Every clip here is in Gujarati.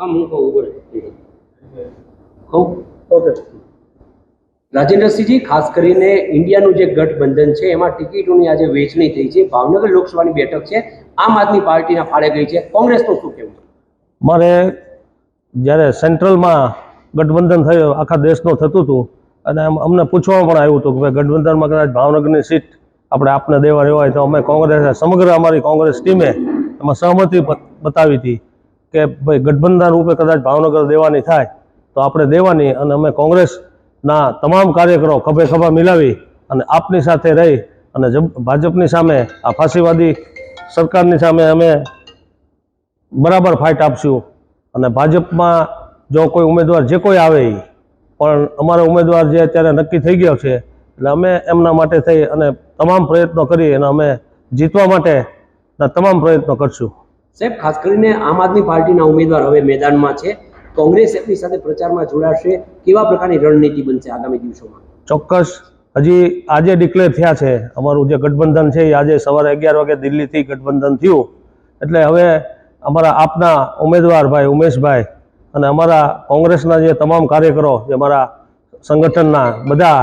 હું કહું કહું? ઓકે રાજેન્દ્રસિંહજી ખાસ કરીને ઇન્ડિયાનું જે ગઠબંધન છે એમાં ટિકિટોની આજે વેચણી થઈ છે. ભાવનગર લોકસભાની બેઠક છે. આમ આદમી પાર્ટીના ફાળે ગઈ છે. કોંગ્રેસનું શું કહેવું મારે જ્યારે સેન્ટ્રલમાં ગઠબંધન થયું આખા દેશનું થતું હતું અને અમને પૂછવામાં પણ આવ્યું હતું કે ભાઈ ગઠબંધનમાં કદાચ ભાવનગરની સીટ આપણે આપને દેવા હોય તો અમે કોંગ્રેસ સમગ્ર અમારી કોંગ્રેસ ટીમે એમાં સહમતિ બતાવી હતી. કે ભાઈ ગઠબંધન રૂપે કદાચ ભાવનગર દેવાની થાય, તો આપણે દેવાની અને અમે કોંગ્રેસના તમામ કાર્યકરો ખભે ખભા મિલાવી અને આપની સાથે રહી અને ભાજપની સામે આ ફાંસીવાદી સરકારની સામે અમે બરાબર ફાઇટ આપશું. અને ભાજપમાં જો કોઈ ઉમેદવાર જે કોઈ આવે પણ અમારો ઉમેદવાર જે અત્યારે નક્કી થઈ ગયો છે, એટલે અમે એમના માટે થઈ અને તમામ પ્રયત્નો કરી અને અમે જીતવા માટેના તમામ પ્રયત્નો કરશું. સાહેબ, ખાસ કરીને આમ આદમી પાર્ટીના ઉમેદવાર હવે મેદાનમાં છે. કોંગ્રેસ એમની સાથે પ્રચારમાં જોડાશે. કેવા પ્રકારની રણનીતિ બનશે આગામી દિવસોમાં? ચોક્કસ. હજી આજે ડિક્લેર થયા છે. અમારું જે ગઠબંધન છે એ આજે સવારે અગિયાર વાગે દિલ્હીથી ગઠબંધન થયું. એટલે હવે અમારા આપના ઉમેદવાર ભાઈ ઉમેશભાઈ અને અમારા કોંગ્રેસના જે તમામ કાર્યકરો, જે અમારા સંગઠનના બધા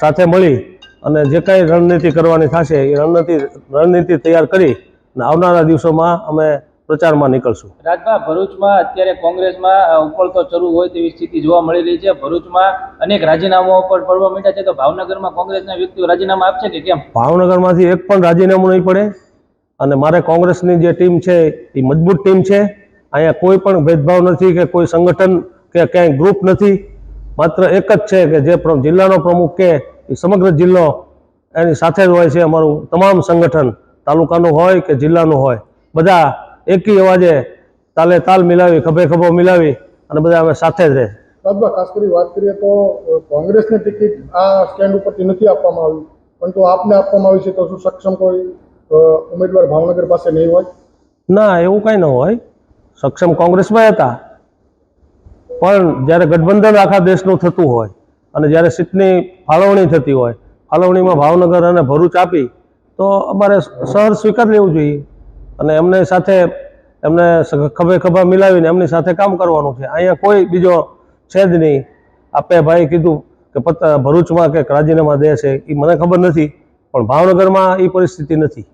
સાથે મળી અને જે કાંઈ રણનીતિ કરવાની થશે એ રણનીતિ રણનીતિ તૈયાર કરી અને આવનારા દિવસોમાં અમે પ્રચારમાં નીકળશું. રાજભા ભરૂચમાં અત્યારે કોંગ્રેસમાં ઉકળતો ચરુ હોય તેવી સ્થિતિ જોવા મળી રહી છે. ભરૂચમાં અનેક રાજીનામાઓ પર પડવા માંડ્યા છે. તો ભાવનગરમાં કોંગ્રેસના વ્યક્તિઓ રાજીનામા આપશે કે કેમ? ભાવનગરમાંથી એક પણ રાજીનામું નહીં પડે અને મારે કોંગ્રેસની જે ટીમ છે એ મજબૂત ટીમ છે. અહીંયા કોઈ પણ ભેદભાવ નથી કે કોઈ સંગઠન કે ક્યાંય ગ્રુપ નથી. માત્ર એક જ છે કે જે જિલ્લાનો પ્રમુખ કે એ સમગ્ર જિલ્લો એની સાથે જ હોય છે અમારું તમામ સંગઠન. તાલુકાનું હોય કે જિલ્લાનું હોય બધા એકી અવાજે તાલે તાલ મિલાવી ખભે ખભો મિલાવી અને બધા અમે સાથે જ રહે. રાજભા ખાસ કરી વાત કરીએ તો કોંગ્રેસની ટિકિટ આ સ્ટેન્ડ ઉપરથી નથી આપવામાં આવી પરંતુ આપને આપવામાં આવી છે તો શું સક્ષમ કોઈ ઉમેદવાર ભાવનગર પાસે નહીં હોય? ના એવું કાંઈ ન હોય. સક્ષમ કોંગ્રેસમાં હતા. પણ જ્યારે ગઠબંધન આખા દેશનું થતું હોય અને જ્યારે સીટની ફાળવણી થતી હોય ફાળવણીમાં ભાવનગર અને ભરૂચ આપી તો અમારે સર સ્વીકાર લેવું જોઈએ. અને એમને સાથે એમને ખભે ખભા મિલાવીને એમની સાથે કામ કરવાનું છે. અહીંયા કોઈ બીજો છે જ નહીં. આપે ભાઈ કીધું કે પત્તા ભરૂચમાં કે રાજીનામા દે છે એ મને ખબર નથી. પણ ભાવનગરમાં એ પરિસ્થિતિ નથી.